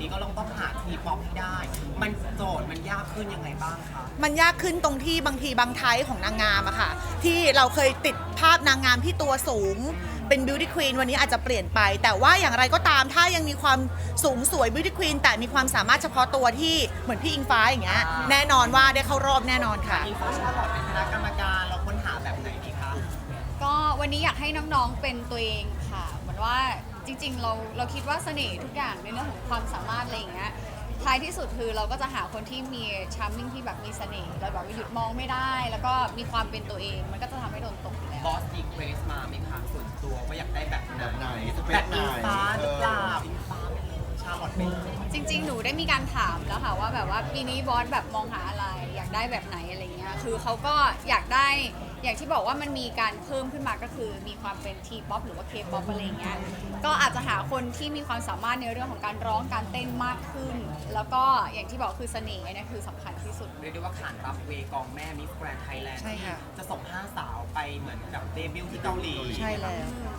นี้ก็ต้องต้องหาทีป๊อปให้ได้ มันโจทย์มันยากขึ้นยังไงบ้างคะ มันยากขึ้นตรงที่บางทีบางไทป์ของนางงามอะค่ะ ที่เราเคยติดภาพนางงามที่ตัวสูง เป็น beauty queen วันนี้อาจจะเปลี่ยนไป แต่ว่าอย่างไรก็ตามถ้ายังมีความสูงสวย beauty queen แต่มีความสามารถเฉพาะตัวที่เหมือนพี่อิงฟ้าอย่างเงี้ยอ่า แน่นอนว่าได้เข้ารอบแน่นอนค่ะอิงฟ้าชาลอตเป็นคณะกรรมการเราค้นหาแบบไหนดีคะ ก็วันนี้อยากให้น้องๆเป็นตัวเองค่ะ เหมือนว่า จริง ๆ เราเราคิดว่าเสน่ห์ทุกอย่างในเรื่องของความสามารถอะไรอย่างเงี้ยท้ายที่สุดคือเราก็จะหาคนที่มีชาร์มมิ่งที่แบบมีเสน่ห์แล้วแบบว่าหยุดมองไม่ได้ แล้วก็มีความเป็นตัวเอง มันก็จะทำให้โดนตกอยู่แล้ว บอสดีเควสมาไหมคะส่วนตัวว่าอยากได้แบบไหนแบบไหนสเปแบคบไหนอิงฟ้าหรือเปล่าเอออิงฟ้าชาลอตเป็นจริง ๆ หนูได้มีการถามแล้วค่ะว่าแบบว่าปีนี้บอสแบบมองหาอะไร อยากได้แบบไหนอะไรเงี้ย คือเขาก็อยากได้ อย่างที่บอกว่ามันมีการเพิ่มขึ้นมาก็คือมีความเป็นทีป๊อปหรือว่าเคป๊อปอะไรเงี้ยก็อาจจะหาคนที่มีความสามารถในเรื่องของการร้องการเต้นมากขึ้น แล้วก็อย่างที่บอกคือเสน่ห์อันนี้คือสำคัญที่สุด เรียกได้ว่าขานรับเวกองแม่มิสแกรนไทยแลนด์ใช่ค่ะ จะส่งห้าสาวไปเหมือนกับเดบิวต์ที่เกาหลีใช่แล้ว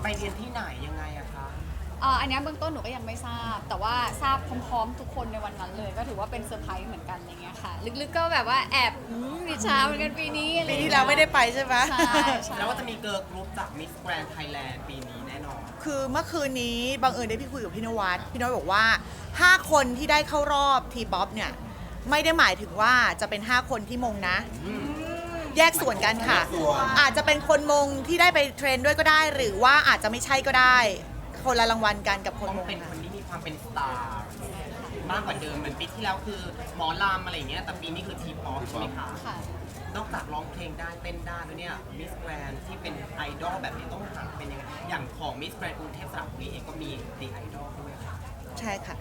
ไปเรียนที่ไหนยังไงอะคะเอ่ออันเนี้ยเบื้องต้นหนูก็ยังไม่ทราบ แต่ว่าทราบพร้อมๆ ทุกคนในวันนั้นเลย ก็ถือว่าเป็นเซอร์ไพรส์เหมือนกันอะไรเงี้ยค่ะ ลึกๆก็แบบว่าแอบอืมมีช้าเหมือนกันปีนี้อะไรปีเงี้ยที่แล้วไม่ได้ไปใช่ไหม ใช่ใช่ แล้วว่าจะมีเกิร์ลกรุ๊ปจากมิสแกรนไทยแลนด์ปีนี้แน่นอน คือเมื่อคืนนี้บังเอิญได้พี่คุยกับพี่นวัดพี่นวัดบอกว่า 5 คนที่ได้เข้ารอบทีป๊อปเนี่ย ไม่ได้หมายถึงว่าจะเป็น 5 คนที่มงนะ แยกส่วนกันค่ะแยกส่วนอาจจะเป็นคนมงที่ได้ไปเทรนด้วยก็ได้ หรือว่าอาจจะไม่ใช่ก็ได้ คนละรางวัลกันกับคนต้องมงเป็นคค่ะนที่มีความเป็นสตาร์มากกว่าเดิมเหมือนปีที่แล้วคือหมอลำอะไรอย่างเงี้ยแต่ปีนี้คือทีป๊อปใช่ไหมคะค่ะ นอกจากร้องเพลงได้เต้นได้แล้วเนี่ยมิสแกรนที่เป็นไอดอลแบบนี้ต้องหาเป็นยังไงอย่างของมิสแกรนกรุงเทพสระบุรีเองก็มีดีไอดอลด้วยค่ะ ใช่ค่ะ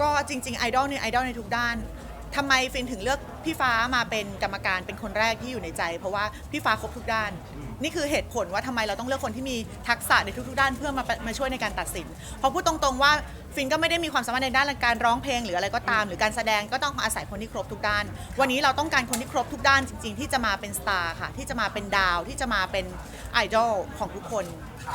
ก็จริงๆไอดอลเนี่ยไอดอลในทุกด้าน ทำไมฟินถึงเลือกพี่ฟ้ามาเป็นกรรมการเป็นคนแรกที่อยู่ในใจ เพราะว่าพี่ฟ้าครบทุกด้าน นี่คือเหตุผลว่าทำไมเราต้องเลือกคนที่มีทักษะในทุกๆด้านเพื่อมามาช่วยในการตัดสินเพราะพูดตรงๆว่าฟินก็ไม่ได้มีความสามารถในด้านการร้องเพลงหรืออะไรก็ตาม หรือการแสดงก็ต้องอาศัยคนที่ครบทุกด้าน วันนี้เราต้องการคนที่ครบทุกด้านจริง ๆ ที่จะมาเป็นสตาร์ค่ะ ที่จะมาเป็นดาวที่จะมาเป็นไอดอลของทุกคน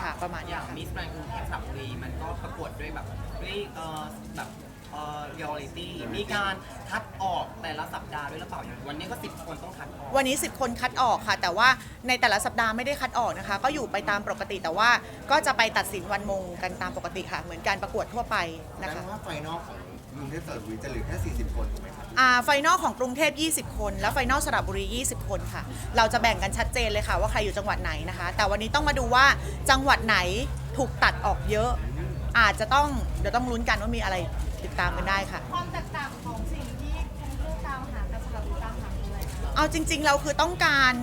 ค่ะประมาณอนี้ย่างค่ะ มิสแกรนกรุงเทพสระบุรีมันก็ประกวดด้วยแบบด้วยเอ่อแบบ เอ่อเรียลลิตี้มีการคัดออกแต่ละสัปดาห์ด้วยหรือเปล่าอย่างวันนี้ก็สิบคนต้องคัดออก วันนี้ 10 คนคัดออกค่ะ แต่ว่าในแต่ละสัปดาห์ไม่ได้คัดออกนะคะ ก็อยู่ไปตามปกติแต่ว่าก็จะไปตัดสินวันมงกันตามปกติค่ะ เหมือนการประกวดทั่วไปนั่นะนคะ ว่าไฟนอลของกรุงเทพสระบุรีจะเหลือแค่ 40 คนถูกไหมครับอ่าไฟนอลของกรุงเทพ 20 คน แล้วไฟนอลสระบุรี 20 คนค่ะ เราจะแบ่งกันชัดเจนเลยค่ะ ว่าใครอยู่จังหวัดไหนนะคะ แต่วันนี้ต้องมาดูว่าจังหวัดไหนถูกตัดออกเยอะ อาจจะต้องเดี๋ยวต้องลุ้นกันว่ามีอะไร ติดตามกันได้ค่ะ ความแตกต่างของสิ่งที่ทั้งคู่ตามหากับสำหรับตามหาคืออะไรคะเอาจริง ๆ เราคือต้องการ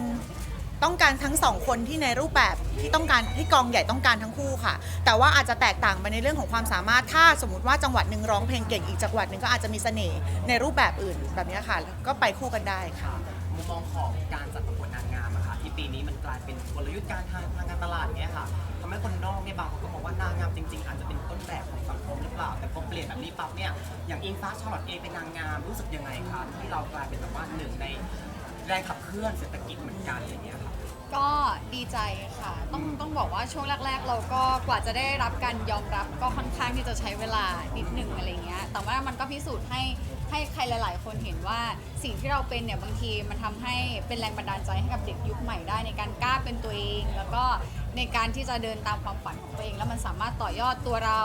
ต้องการทั้งสองคนที่ในรูปแบบที่ต้องการที่กองใหญ่ต้องการทั้งคู่ค่ะ แต่ว่าอาจจะแตกต่างไปในเรื่องของความสามารถถ้าสมมติว่าจังหวัดหนึ่งร้องเพลงเก่งอีกจังหวัดหนึ่งก็อาจจะมีเสน่ห์ในรูปแบบอื่นแบบนี้ค่ะ ก็ไปคู่กันได้ค่ะ มุมมองของการจัดประกวด นี้มันกลายเป็นกลยุทธ์การทางทางการตลาดเนี้ยค่ะทำให้คนนอกเนี่ยบางคนก็มองว่านางงามจริง ๆ อาจจะเป็นต้นแบบของสังคมหรือเปล่า แต่พอเปลี่ยนแบบนี้ปั๊บเนี่ยอย่างอิงฟ้าชาร์ลอตเองเป็นนางงามรู้สึกยังไงคะที่เรากลายเป็นแบบว่าหนึ่งในแรงขับเคลื่อนเศรษฐกิจเหมือนกันอย่างเงี้ยค่ะ ก็ดีใจค่ะ ต้องต้องบอกว่าช่วงแรก ๆ เราก็กว่าจะได้รับการยอมรับก็ค่อนข้างที่จะใช้เวลานิดหนึ่งอะไรเงี้ย แต่ว่ามันก็พิสูจน์ให้ ให้ใครหลาย ๆ คนเห็นว่าสิ่งที่เราเป็นเนี่ยบางทีมันทำให้เป็นแรงบันดาลใจให้กับเด็กยุคใหม่ได้ในการกล้าเป็นตัวเอง แล้วก็ในการที่จะเดินตามความฝันของตัวเอง แล้วมันสามารถต่อยอดตัวเรา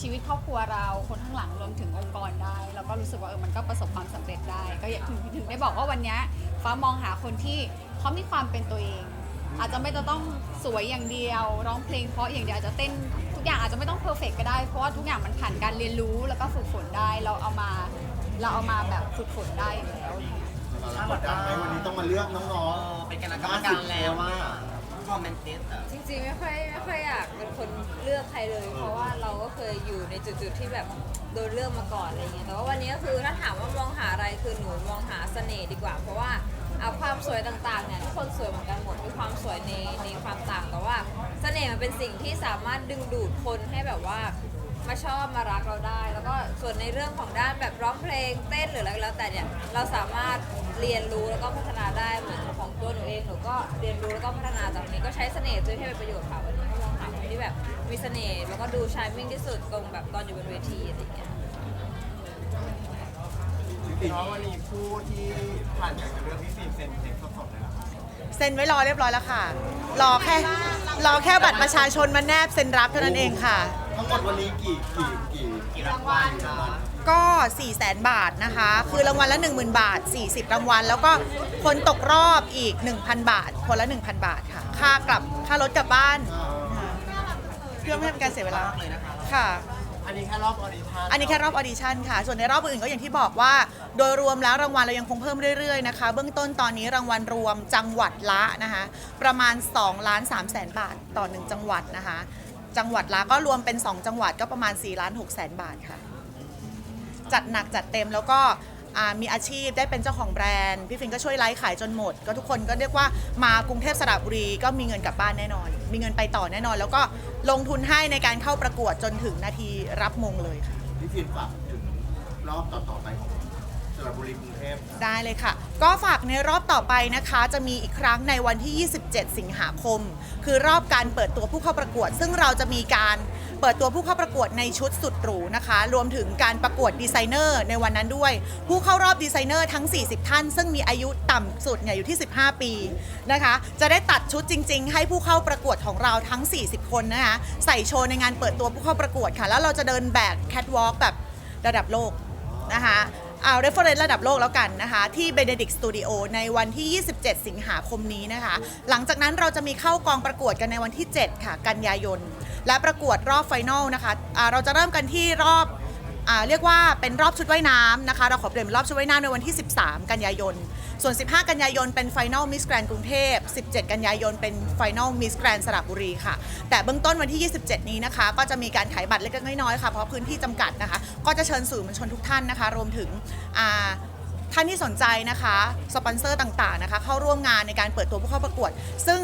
ชีวิตครอบครัวเราคนข้างหลังรวมถึงองค์กรได้ แล้วก็รู้สึกว่าเออมันก็ประสบความสำเร็จได้ ก็อยางถึงถึงได้บอกว่าวันนี้ฟ้ามองหาคนที่เขามีความเป็นตัวเอง อาจจะไม่ต้องสวยอย่างเดียว ร้องเพลงเพราะอย่างเดียวอาจจะเต้นทุกอย่างอาจจะไม่ต้องเพอร์เฟกก็ได้ เพราะว่าทุกอย่างมันผ่านการเรียนรู้แล้วก็ฝึกฝนได้เราเอามา เราเอามาแบบฝึกฝนได้อยู่แล้วอะไรเงี้ยเรากดดันไหมวันนี้ต้องมาเลือกน้เอองอเป็นคณะกรรมการแล้วว่าว่าคอมเมนเตสอะจริงๆไม่ค่อยไม่ค่อยอยากเป็นคนเลือกใครเลย เพราะว่าเราก็เคยอยู่ในจุดๆที่แบบโดนเลือกมาก่อนอะไรเงี้ยแต่ว่าวันนี้ก็คือถ้าถามว่ามองหาอะไรคือหนูมองหาเสน่ห์ดีกว่า เพราะว่าเอาความสวยต่างๆเนี่ยทุกคนสวยเหมือนกันหมดมีความสวยในในความต่างแต่ว่า เสน่ห์มันเป็นสิ่งที่สามารถดึงดูดคนให้แบบว่า มาชอบมารักเราได้ แล้วก็ส่วนในเรื่องของด้านแบบร้องเพลงเต้นหรืออะไรก็แล้วแต่เนี่ยเราสามารถเรียนรู้แล้วก็พัฒนาได้เหมือนของตัวหนูเองหนูก็เรียนรู้แล้วก็พัฒนาจากนี้ก็ใช้เสน่ห์ตัวเองให้เป็นประโยชน์ค่ะวันนี้ก็มองหาคนที่แบบมีเสน่ห์แล้วก็ดูชายมิ่งที่สุดตรงแบบตอนอยู่บนเวทีอะไรอย่างเงี้ยพฟินเพราะวันนี้ผู้ที่ผ่านการเลือกพี่ฟิล์มเซ็นเช็คสดๆเลยเหรอครับเซ็นไว้รอเรียบร้อยแล้วค่ะ รอแค่ รอแค่บัตรประชาชนมาแนบเซ็นรับเท่านั้นเองค่ะทั้ง หมดวันนี้กี่กี่กี่กี่รางวัลคะก็4 0 0แสนบาทนะคะ คือรางวัลละ 10,000 บาท 40 รางวัล แล้วก็คนตกรอบอีก 1,000 บาท คนละ 1,000 บาทค่ะ ค่ากลับค่ารถกลับบ้านเพื่อไม่ให้เป็นการเสียเวลาเลยนะคะค่ะ อันนี้แค่รอบออดิชั่นอันนี้แค่รอบออดิชั่นค่ะ ส่วนในรอบอื่นๆก็อย่างที่บอกว่า โดยรวมแล้วรางวัลเรายังคงเพิ่มเรื่อยๆนะคะ เบื้องต้นตอนนี้รางวัลรวมจังหวัดละนะคะ ประมาณ2ล้าน3แสนบาทต่อ 1 จังหวัดนะคะ จังหวัดละก็รวมเป็น 2 จังหวัดก็ประมาณ4ล้าน6แสนบาทค่ะ จัดหนักจัดเต็มแล้วก็อ่ามีอาชีพได้เป็นเจ้าของแบรนด์พี่ฟินก็ช่วยไลฟ์ขายจนหมด ก็ทุกคนก็เรียกว่ามากรุงเทพสระบุรีก็มีเงินกลับบ้านแน่นอน มีเงินไปต่อแน่นอน แล้วก็ลงทุนให้ในการเข้าประกวดจนถึงนาทีรับมงเลยค่ะ พี่ฟินฝากถึงรอบต่อๆไปของ ระบุรีกรุงเทพได้เลยค่ะ ก็ฝากในรอบต่อไปนะคะ จะมีอีกครั้งในวันที่ 27 สิงหาคม คือรอบการเปิดตัวผู้เข้าประกวด ซึ่งเราจะมีการเปิดตัวผู้เข้าประกวดในชุดสุดหรูนะคะ รวมถึงการประกวดดีไซเนอร์ในวันนั้นด้วย ผู้เข้ารอบดีไซเนอร์ทั้ง 40 ท่าน ซึ่งมีอายุต่ำสุดเนี่ยอยู่ที่ 15 ปีนะคะ จะได้ตัดชุดจริง ๆ ให้ผู้เข้าประกวดของเราทั้ง 40 คนนะคะ ใส่โชว์ในงานเปิดตัวผู้เข้าประกวดค่ะ แล้วเราจะเดินแบกแคทวอล์กแบบระดับโลกนะคะ เอา reference ระดับโลกแล้วกันนะคะ ที่ Benedict Studio ในวันที่ 27 สิงหาคมนี้นะคะ หลังจากนั้นเราจะมีเข้ากองประกวดกันในวันที่ 7 ค่ะ กันยายน และประกวดรอบไฟนอลนะคะะเราจะเริ่มกันที่รอบอเรียกว่าเป็นรอบชุดว่ายน้ำนะคะ เราขอเปลี่ยนรอบชุดว่ายน้ำในวันที่ 13 กันยายน ส่วน 15 กันยายนเป็นไฟนอลมิสแกรนกรุงเทพ 17 กันยายนเป็นไฟนอลมิสแกรนสระบุรีค่ะ แต่เบื้องต้นวันที่ 27 นี้นะคะ ก็จะมีการขายบัตรเล็กๆน้อยๆค่ะ เพราะพื้นที่จำกัดนะคะ ก็จะเชิญสื่อมวลชนทุกท่านนะคะ รวมถึงท่านที่สนใจนะคะ สปอนเซอร์ต่างๆนะคะ เข้าร่วมงานในการเปิดตัวผู้เข้าประกวด ซึ่ง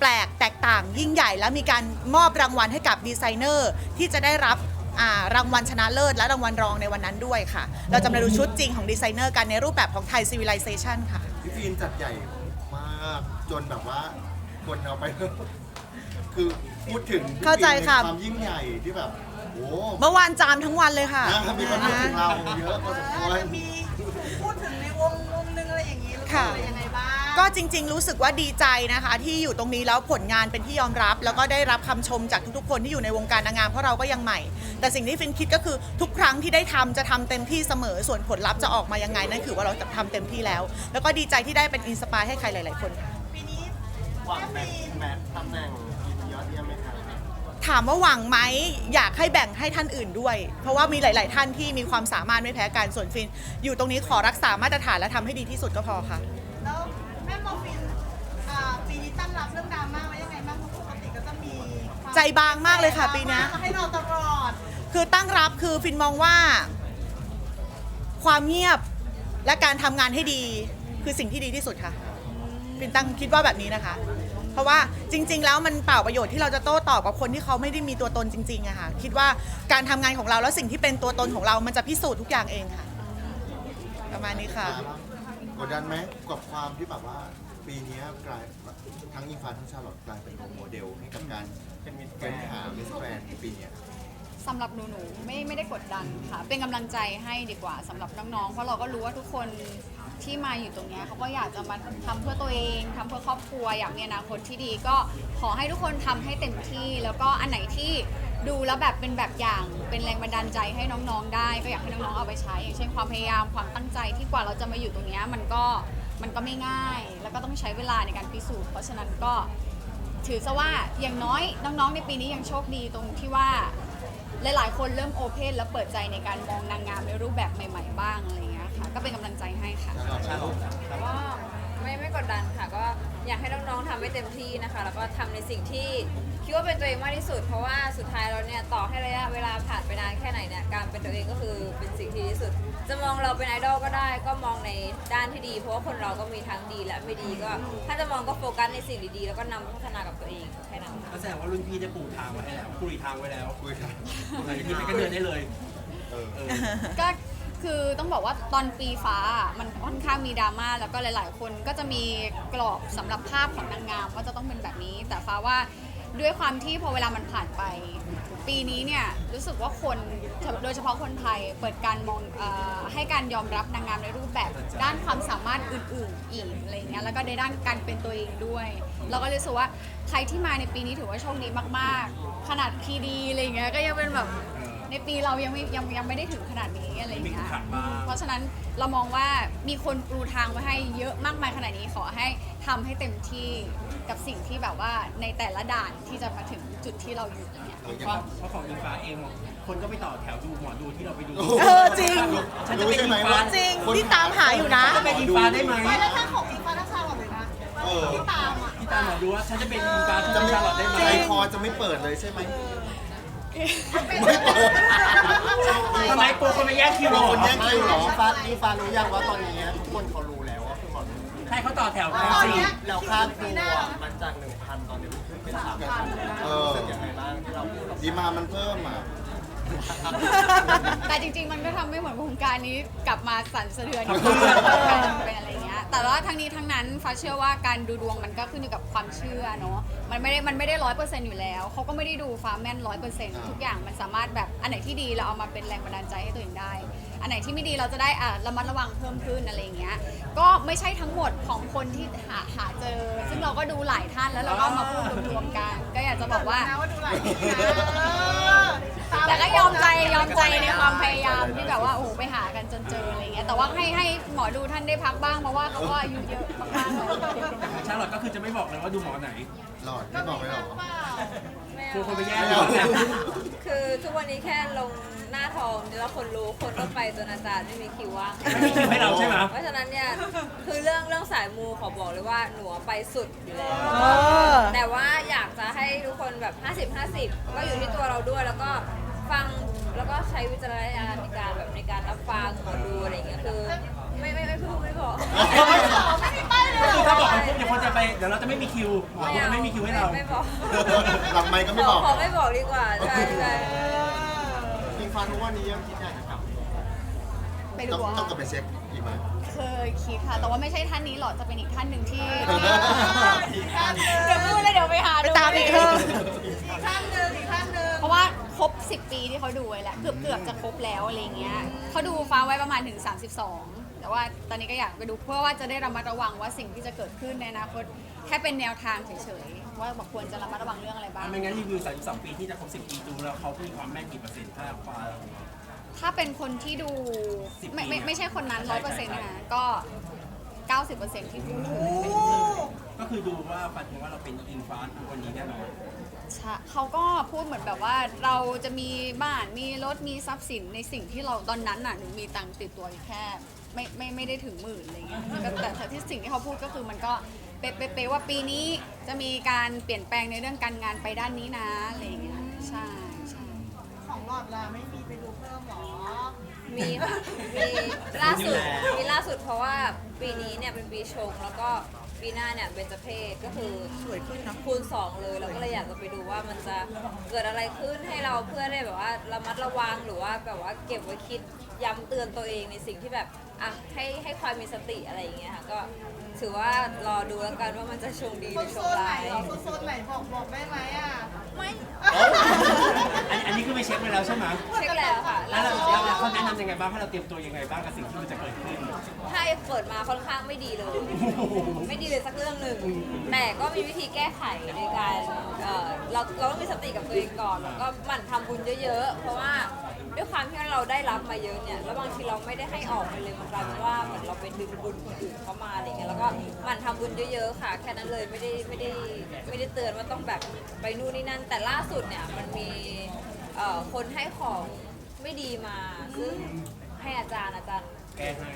แปลกแตกต่างยิ่งใหญ่ และมีการมอบรางวัลให้กับดีไซเนอร์ที่จะได้รับ อ่ารางวัลชนะเลิศและรางวัลรองในวันนั้นด้วยค่ะ เราจะมาดูชุดจริงของดีไซเนอร์กันในรูปแบบของไทย Civilization ค่ะ พี่ฟินจัดใหญ่มากจนแบบว่าคนเอาไป คือพูดถึงพี่เข้าใจค่ะฟินในความยิ่งใหญ่ที่แบบโอ้เมื่อวานจามทั้งวันเลยค่ะนะมีคนพูดถึงเราเยอะพอสมควร มีพูดถึงในวงวงหนึงอะไรอย่างนี้รู้สึกค่ะ อะไรยังไงบ้าง ก็จริง ๆ รู้สึกว่าดีใจนะคะ ที่อยู่ตรงนี้แล้วผลงานเป็นที่ยอมรับ แล้วก็ได้รับคำชมจากทุกๆ คนที่อยู่ในวงการนางงามเพราะเราก็ยังใหม่ แต่สิ่งที่ฟินคิดก็คือทุกครั้งที่ได้ทำจะทำเต็มที่เสมอส่วนผลลัพธ์จะออกมายังไงนั่นคือว่าเราทำเต็มที่แล้ว แล้วก็ดีใจที่ได้เป็นอินสปายให้ใครหลาย ๆ คนค่ะปีนี้หวังแมทแมทตำแหน่งยอดเยี่ยมไหมครับถามว่าหวังไหมอยากให้แบ่งให้ท่านอื่นด้วย เพราะว่ามีหลาย ๆ ท่านที่มีความสามารถไม่แพ้กันส่วนฟิน อยู่ตรงนี้ขอรักษามาตรฐานและทำให้ดีที่สุดก็พอค่ะ ใจบางมากเลยค่ะปีเนี้ยมาให้เราตลอด คือตั้งรับคือฟินมองว่า ความเงียบและการทำงานให้ดีคือสิ่งที่ดีที่สุดค่ะ ฟินตั้งคิดว่าแบบนี้นะคะ เพราะว่าจริง ๆ แล้วมันเปล่าประโยชน์ที่เราจะโต้ตอบกับคนที่เขาไม่ได้มีตัวตนจริงๆอะค่ะ คิดว่าการทำงานของเราแล้วสิ่งที่เป็นตัวตนของเรามันจะพิสูจน์ทุกอย่างเองค่ะ ประมาณนี้ค่ะ กดดันไหมกับความที่แบบว่า ปีนี้กลายทั้งอิงฟ้าทั้งชาลอตกลายเป็นโรลโมเดลให้กับการเป็นมิตรแกเป็นรนหามิสแกรนปีเนี้ยสำหรับหนูหนูไม่ไม่ได้กดดันค่ะ เป็นกำลังใจให้ดีกว่าสำหรับน้องๆ เพราะเราก็รู้ว่าทุกคนที่มาอยู่ตรงนี้เขาก็อยากจะมาทำเพื่อตัวเองทำเพื่อครอบครัวอยากมีอนาคตที่ดี ก็ขอให้ทุกคนทำให้เต็มที่ แล้วก็อันไหนที่ดูแล้วแบบเป็นแบบอย่าง เป็นแรงบันดาลใจให้น้องๆได้ ก็อยากให้น้องๆเอาไปใช้ อย่างเช่นความพยายามความตั้งใจที่กว่าเราจะมาอยู่ตรงนี้มันก็ มันก็ไม่ง่าย แล้วก็ต้องใช้เวลาในการพิสูจน์ เพราะฉะนั้นก็ถือซะว่าอย่างน้อยน้องๆ ในปีนี้ยังโชคดีตรงที่ว่าหลายๆ คนเริ่มโอเพนแล้วเปิดใจในการมองนางงามในรูปแบบใหม่ ๆ บ้างอะไรอย่างเงี้ยค่ะ ก็เป็นกำลังใจให้ค่ะใช่หรอก็ไม่ไม่กดดันค่ะก็ อยากให้น้องๆทำให้เต็มที่นะคะ แล้วก็ทำในสิ่งที่คิดว่าเป็นตัวเองมากที่สุด เพราะว่าสุดท้ายเราเนี่ยต่อให้ระยะเวลาผ่านไปนานแค่ไหนเนี่ยการเป็นตัวเองก็คือเป็นสิ่งที่ดีที่สุด จะมองเราเป็นไอดอลก็ได้ ก็มองในด้านที่ดี เพราะว่าคนเราก็มีทั้งดีและไม่ดีก็ ถ้าจะมองก็โฟกัสในสิ่งดีๆแล้วก็นำพัฒนากับตัวเองแค่นั้นค่ะ ก็แสดงว่ารุ่นพี่ได้ปูทางไว้ให้แล้วคุยทางไว้แล้วคุยกัน หลังจากนี้ไปก็เดินได้เลย เออเออก็ คือต้องบอกว่าตอนปีฟ้ามันค่อนข้างมีดราม่าแล้วก็หลาย ๆ คนก็จะมีกรอบสำหรับภาพของนางงามว่าจะต้องเป็นแบบนี้ แต่ฟ้าว่าด้วยความที่พอเวลามันผ่านไป ปีนี้เนี่ยรู้สึกว่าคนโดยเฉพาะคนไทยเปิดการมองอให้การยอมรับนางงามในรูปแบบด้านความสามารถอื่น ๆ อีกอะไรเงี้ยแล้วก็ในด้านการเป็นตัวเองด้วยเราก็เลยรู้สึกว่าใครที่มาในปีนี้ถือว่าโชคดีมาก ๆ ขนาดพีดีอะไรเงี้ยก็ยังเป็นแบบ ในปีเรายังไม่ยังยังไม่ได้ถึงขนาดนี้อะไรเงี้ยเพราะฉะนั้นเรามองว่ามีคนปูทางไว้ให้เยอะมากมายขนาดนี้ขอให้ทำให้เต็มที่กับสิ่งที่แบบว่าในแต่ละด่านที่จะมาถึงจุดที่เราอยู่เนี่ยเราเพอยาราะกเพราะของอิงฟ้าเองคนก็ไปต่อแถวดูหมอดูที่เราไปดู เออจริง ฉันจะเป็นรู้ใช่ไหมอิงฟ้าว่าจริงที่ตามหาอยู่นะ จะเป็นอิงฟ้าได้ไหมไม่แล้วถ้าของอีฟ้าทักษาหมดเลยนะเออ ที่ตามอะ ที่ตามหมอดูว่าฉันจะเป็นอิงฟ้าที่จะเป็นไม่ชาลอตได้ไหมใจคอจะไม่เปิดเลยใช่ไหม ไม่เปิดทำไมกลัวคนไปแย่งคิวเราเราคนแย่งคิวเหรอฟ้าอีฟ้ารู้ยังว่าตอนนี้ทุกคนเขารู้แล้วว่าคือหมอใช่เขาต่อแถวกันตอนสี่เนี้ยแล้วค่าครูอะมันจากหนึ่งพันตอนนี้มันขึ้นเป็นสามพันเออรู้สึกยังไงบ้างที่เราพูดดีมามันเพิ่มอะแต่จริงๆ มันก็ทำให้เหมือนวงการนี้กลับมาสั่นสะเทือนครับเป็นอะไรเงี้ย แต่ว่าทั้งนี้ทั้งนั้นฟ้าเชื่อว่าการดูดวงมันก็ขึ้นอยู่กับความเชื่อเนาะมันไม่ได้มันไม่ได้ร้อยเปอร์เซ็นต์อยู่แล้วเขาก็ไม่ได้ดูฟ้าแม่นร้อยเปอร์เซ็นต์ทุกอย่างมันสามารถแบบอันไหนที่ดีเราเอามาเป็นแรงบันดาลใจให้ตัวเองได้ อันไหนที่ไม่ดีเราจะได้อะระมัดระวังเพิ่มขึ้นอะไรอย่างเงี้ยก็ไม่ใช่ทั้งหมดของคนที่หาหาเจอ ซึ่งเราก็ดูหลายท่านแล้วเราก็มาพูดรวมๆกัน ก็อยากจะบอกว่า นะว่าดูหลายที่นะเออาม แต่ก็ยอมใจยอมใจในความพยายามที่แบบว่าโอ้โหไปหากันจนเจออะไรเงี้ยแต่ว่าให้ให้หมอดูท่านได้พักบ้างเพราะว่าเขาก็อายุเยอะมากๆเลยแต่ของชาลอตก็คือจะไม่บอกเลยว่าดูหมอไหนหลอดไม่บอกไม่หรอกเปล่าไม่กลัวเอาคนไปแย่งเราเนี่ยคือทุกวันนี้แค่ลงหน้าทองแล้วคนรู้คนก็ไปจนอาจารย์ไม่มีคิวว่างไม่มีคิวให้เราใช่ไหมเพราะฉะนั้นเนี่ยคือเรื่องเรื่องสายมูขอบอกเลยว่าหนูไปสุดอยู่แล้วเออแต่ว่าอยากจะให้ทุกคนแบบ 50 50 ก็อยู่ที่ตัวเราด้วยแล้วก็ ฟังแล้วก็ใช้วิจารณญาณในการแบบในการรับฟังหมอดูอะไรอย่างเงี้ยคือ ไม่ไม่ไม่พูดไม่บอกไม่มีป้ายเลยก็เหรคืออถ้าบอกไปปุ๊บเดี๋ยวคนจะไปเดี๋ยวเราจะไม่มีคิวหมอดูจะไม่มีคิวให้เราไม่บอกหลังไมค์ก็ไม่บอก ขอไม่บอกดีกว่าใช่ใช่อิงฟ้าทุกวันนี้ยังคิดอยากจะกลับไปต้ดูองว่าต้องกลับไปเช็คอีกไหมเคยคิดค่ะ แต่ว่าไม่ใช่ท่านนี้หรอกจะเป็นอีกท่านหนึ่งที่อีกท่านหนึ่งเดี๋ยวพูดแล้วเดี๋ยวไปหาไปดูตามอีกเถอะอีกท่านหนึ่ง ครบ 10 ปีที่เขาดูไว้แล้วเกือบเกือบจะครบแล้วอะไรเงี้ยเขาดูฟ้าไว้ประมาณถึง 32 แต่ว่าตอนนี้ก็อยากไปดูเพื่อว่าจะได้ระมัดระวังว่าสิ่งที่จะเกิดขึ้นในอนาคตแค่เป็นแนวทางเฉยๆว่าบอกควรจะระมัดระวังเรื่องอะไรบ้าง ไม่งั้นรีวิว 32 ปีที่จะครบ 10 ปีดูแล้วเขามีความแม่นกี่เปอร์เซ็นต์ถ้าฟ้า ถ้าเป็นคนที่ดู10ไม่ไม่ปีไม่ใช่คนนั้นใช่ร้อยเปอร์เซ็นต์ใช่ นะก็ 90%ที่พูดถึงก็คือดูว่าฟันธงว่าเราเป็นอิงฟ้าวันนี้แน่นอน ใช่เขาก็พูดเหมือนแบบว่าเราจะมีบ้านมีรถมีทรัพย์สินในสิ่งที่เราตอนนั้นน่ะหนูมีตังค์ติดตัวอยู่แค่ ไม่ไม่ไม่ได้ถึงหมื่นอะไรเงี้ยก็แต่แต่ที่สิ่งที่เขาพูดก็คือมันก็เป๊ะเป๊ะเป๊ะว่าปีนี้จะมีการเปลี่ยนแปลงในเรื่องการงานไปด้านนี้นะอะไรเงี้ยใช่ใช่ ของหลอดล่ะไม่มีไปดูเพิ่มหรอ มีค่ะมีล่าสุดมีล่าสุดเพราะว่าปีนี้เนี่ยเป็นปีชงแล้วก็ ปีหน้าเนี่ยเบญจเพศก็คือสวยขึ้นเนอะคูณสองเลยเราก็เลยอยากจะไปดูว่ามันจะเกิดอะไรขึ้นให้เราเพื่อได้แบบว่าระมัดระวังหรือว่าแบบว่าเก็บไว้คิดย้ำเตือนตัวเองในสิ่งที่แบบอะให้ให้ความมีสติอะไรอย่างเงี้ยค่ะก็ถือว่ารอดูแล้วกันว่ามันจะชงดีหโซรืนอโซชงนไหนร้ายเหรอโซนไหนบอกบอกได้ไหมอะ ไม่อันอันนี้คือไปเช็คไปแล้วใช่ไหมเช็ค แล้วค่ะแล้วเราแล้วแล้วเขาแนะนำยังไงบ้างให้เราเตรียมตัวยังไงบ้างกับสิ่งที่มันจะเกิดขึ้นถ้าเปิดมาค่อนข้างไม่ดีเลย ไม่ดีเลยสักเรื่องหนึ่งแต่ก็มีวิธีแก้ไขในการเอ่อเราเราต้องมีสติกับตัวเองก่อนแล้วก็หมั่นทำบุญเยอะ ๆ เพราะว่าด้วยความที่เราได้รับมาเยอะเนี่ยแล้วบางทีเราไม่ได้ให้ออกไปเลยมันกลายเป็นว่าเหมือนเราไปดึงบุญคนอื่นเข้ามาอะไรเงี้ยแล้วก็หมั่นทำบุญเยอะ ๆ ค่ะ แค่นั้นเลยไม่ได้ไม่ได้ไม่ได้เตือนว่าต้องแบบไปนู่นนี่นั่น แต่ล่าสุดเนี่ยมันมีเอ่อคนให้ของ ไม่ดีมา ซึ่งให้อาจารย์อาจารย์ แก้ให้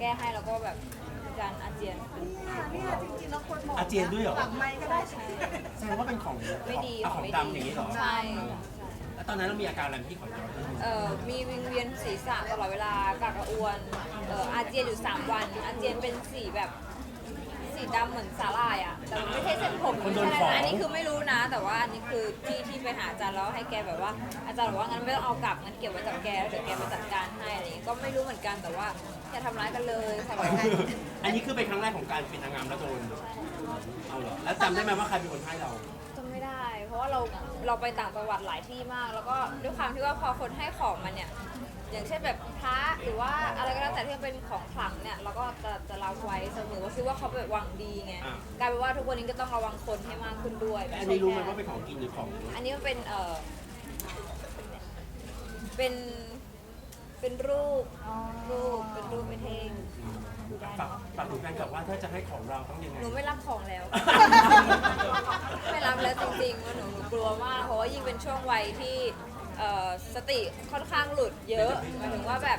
แก้ให้แล้วก็แบบมีการอาเจียน เนี่ยเนี่ยจริงๆแล้วคนบอกอาเจียนด้วยเหรอ หลังไมค์ก็ได้ใช่แสดงว่าเป็นของไม่ดีของของไม่ดำอย่างดีนี้เหรอใช่ แล้วตอนนั้นเรามีอาการอะไรที่ขอย้อนเอ่อมีวิงเวียนศีรษะตลอดเวลากากระอวนเอ่ออาเจียนอยู่ 3 วัน อาเจียนเป็นสีแบบ สีดำเหมือนสาลายอะ แต่มันไม่ใช่เส้นผมไม่ใช่อะไรนะอันนี้คือไม่รู้นะ แต่ว่าอันนี้คือที่ที่ไปหาอาจารย์แล้วให้แกแบบว่า อาจารย์บอกว่างั้นไม่ต้องเอากลับงั้นเก็บไว้กับแกแล้วเดี๋ยวแกมาจัดการให้อะไรอย่างงี้ก็ไม่รู้เหมือนกันแต่ว่าอย่าทำร้ายกันเลยค่ะอันนี้คือเป็นครั้งแรกของการเป็นนางงามแล้วโดนเอาเหรอแล้วจำได้ไหมว่าใครเป็นคนให้เราจำไม่ได้ เพเพราะว่าเราเราไปต่างจังหวัดหลายที่มาก แล้วก็ด้วยความที่ว่าพอคนให้ของมันเนี่ย อย่างเช่นแบบพระหรือว่าอะไรก็แล้วแต่ที่มันเป็นของขลังเนี่ยเราก็จะจะรับไว้เสมอว่าคิดว่าเขาแบบหวังดีไงกลายเป็นว่าทุกวันนี้ก็ต้องระวังคนให้มากขึ้นด้วยแต่ไม่อันใช่นี้รู้ไหมแค่ว่าเป็นของกินหรือของ อันนี้มันเป็นเออเป็นเป็นรูปรูปเป็นรูปเป็นเทงดูได้ฝากเนาะ ฝากถึงแฟนคลับว่าถ้าจะให้ของเราต้องยังไง หนูไม่รับของแล้ว ไม่รับแล้วจริงๆว่าหนูหนูกลัวมากเพราะว่ายิ่งเป็นช่วงวัยที่ เอ่อสติค่อนข้างหลุดเยอะหมายถึงว่าแบบ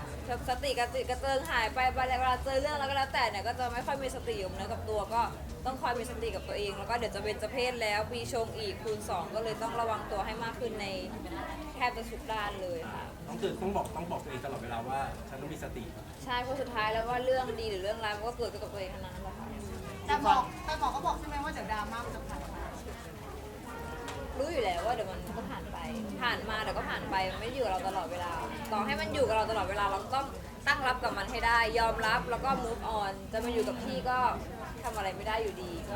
สติกระติกระเจิงหายไปเวลาเจอเรื่องแล้วก็แล้วแต่เนี่ยก็จะไม่ค่อยมีสติอยู่เนื้อกับตัวก็ต้องคอยมีสติกับตัวเอง แล้วก็เดี๋ยวจะเป็นจะเพศแล้วปีชงอีกคูณสองก็เลยต้องระวังตัวให้มากขึ้นในแทบจะทุกด้านเลยค่ะ ต้องตื่นต้องบอกต้องบอกตัวเองตลอดเวลาว่า ฉันต้องมีสติใช่เพราะสุดท้ายแล้วว่าเรื่องดีหรือเรื่องร้ายมันก็เกิดขึ้นกับตัวเองทั้งนั้นแหละค่ะแต่บอกแต่บอกก็บอกใช่ไหมว่าเดี๋ยวดราม่ามันจะผ่านมา รู้อยู่แล้วว่าเดี๋ยวมันก็ผ่านไป ผ่านมาเดี๋ยวก็ผ่านไปมันไม่อยู่กับเราตลอดเวลา ต่อให้มันอยู่กับเราตลอดเวลาเราต้องตั้งรับกับมันให้ได้ ยอมรับแล้วก็ move on จะมาอยู่กับที่ก็ทำอะไรไม่ได้อยู่ดีก็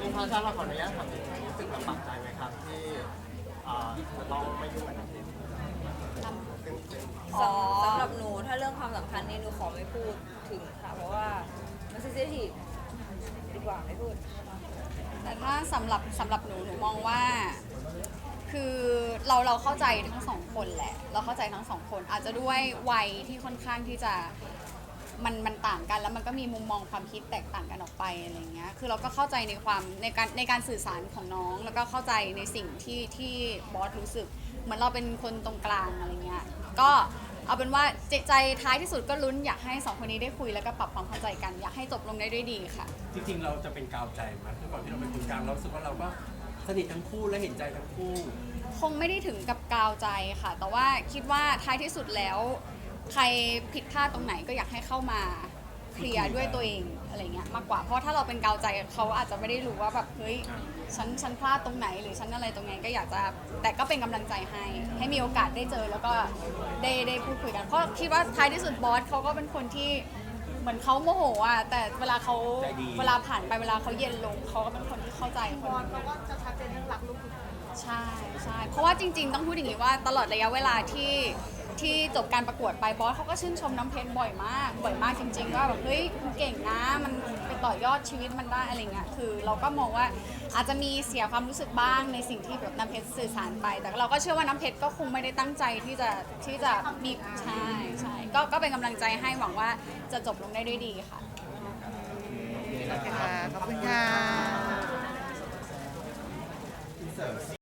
อิงฟ้าถ้าเราขออนุญาตถามถึงรู้สึกลำบากใจไหมครับที่อ่าจะต้องไม่ยุ่งกับน้ำเพชรอ๋อสำหรับหนูถ้าเรื่องความสัมพันธ์นี่หนูขอไม่พูดถึงค่ะ เพราะว่ามันเซนซิทีฟดีกว่าไม่พูด แต่ถ้าสำหรับสำหรับหนูหนูมองว่า คือเราเราเข้าใจทั้งสองคนแหละ เราเข้าใจทั้งสองคน อาจจะด้วยวัยที่ค่อนข้างที่จะมันมันต่างกันแล้วมันก็มีมุมมองความคิดแตกต่างกันออกไปอะไรเงี้ย คือเราก็เข้าใจในความในการในการสื่อสารของน้อง แล้วก็เข้าใจในสิ่งที่ที่บอสรู้สึก เหมือนเราเป็นคนตรงกลางอะไรเงี้ย ก็ เอาเป็นว่าใจใจท้ายที่สุดก็ลุ้นอยากให้สองคนนี้ได้คุยแล้วก็ปรับความเข้าใจกัน อยากให้จบลงได้ด้วยดีค่ะ จริงๆ เราจะเป็นกาวใจไหมด้วยความที่เราเป็นคนกลางเรารู้สึกว่าเราก็สนิททั้งคู่และเห็นใจทั้งคู่ คงไม่ได้ถึงกับกาวใจค่ะ แต่ว่าคิดว่าท้ายที่สุดแล้ว ใครผิดพลาดตรงไหนก็อยากให้เข้ามา เคลียร์ด้วยตัวเองอะไรเงี้ยมากกว่าเพราะถ้าเราเป็นกาวใจเขาอาจจะไม่ได้รู้ว่าแบบเฮ้ยฉันฉันพลาดตรงไหนหรือฉันอะไรตรงไหนก็อยากจะแต่ก็เป็นกำลังใจให้ ให้มีโอกาสได้เจอแล้วก็ได้ได้พูดคุยกันเพราะคิดว่าท้ายที่สุดบอสเขาก็เป็นคนที่เหมือนเขาโมโหอะแต่เวลาเขาใจดีเวลาผ่านไปเวลาเขาเย็นลงเขาก็เป็นคนที่เข้าใจคบนอหลนึ่งเขาก็จะชัดเจนเรื่องรักลูกทุกคนใช่ใช่เพราะว่าจริง ๆ ต้องพูดอย่างนี้ว่าตลอดระยะเวลาที่ ที่จบการประกวดไปบอสเขาก็ชื่นชมน้ำเพชรบ่อยมาก บ่อยมากจริง ๆ ว่าแบบเฮ้ยมันเก่งนะมันไปต่อยอดชีวิตมันได้อะไรเงี้ยคือ เราก็มองว่าอาจจะมีเสียความรู้สึกบ้างในสิ่งที่แบบน้ำเพชรสื่อสารไป แต่เราก็เชื่อว่าน้ำเพชรก็คงไม่ได้ตั้งใจที่จะที่จะมีใช่ใช่ก็ก็เป็นกำลังใจให้หวังว่าจะจบลงได้ด้วยดีค่ะค่ะขอบคุณค่ะ